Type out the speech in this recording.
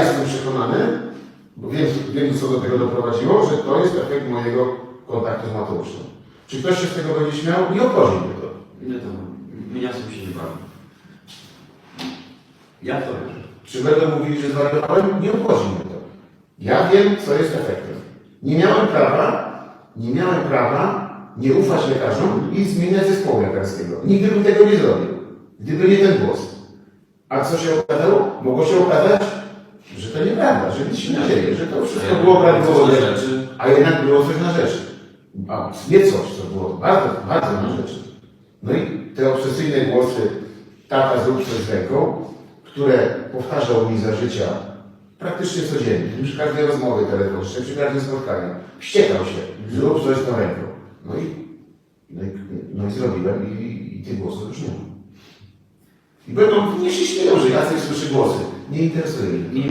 jestem przekonany, bo wiem, wiem co do tego doprowadziło, że to jest efekt mojego kontaktu z Mateuszem. Czy ktoś się z tego będzie śmiał? Nie obchodzi mnie to. Nie to, z tym się nie bawi. Jak to wiesz? Czy będą mówili, że zwariowałem? Nie obchodzi mnie to. Ja wiem, co jest efektem. Nie miałem prawa, nie miałem prawa nie ufać lekarzom i zmieniać zespołu lekarskiego. Nigdy bym tego nie zrobił, gdyby nie ten głos. A co się okazało? Mogło się okazać, że to nieprawda, że nic się nie dzieje, że to wszystko było Coś rzeczy. a jednak było coś na rzeczy. A nie coś, co było bardzo, bardzo na rzeczy. No i te obsesyjne głosy, tata zrób coś z ręką, które powtarzał mi za życia praktycznie codziennie, przy każdej rozmowie telefonicznej, przy każdym spotkaniu, wściekał się, zrób coś tą ręką. No i, no i, no i zrobiłem i, i tych głosów już nie ma. I będą, nie się śmieją, że Jacek słyszy głosy. Nie interesuje mnie.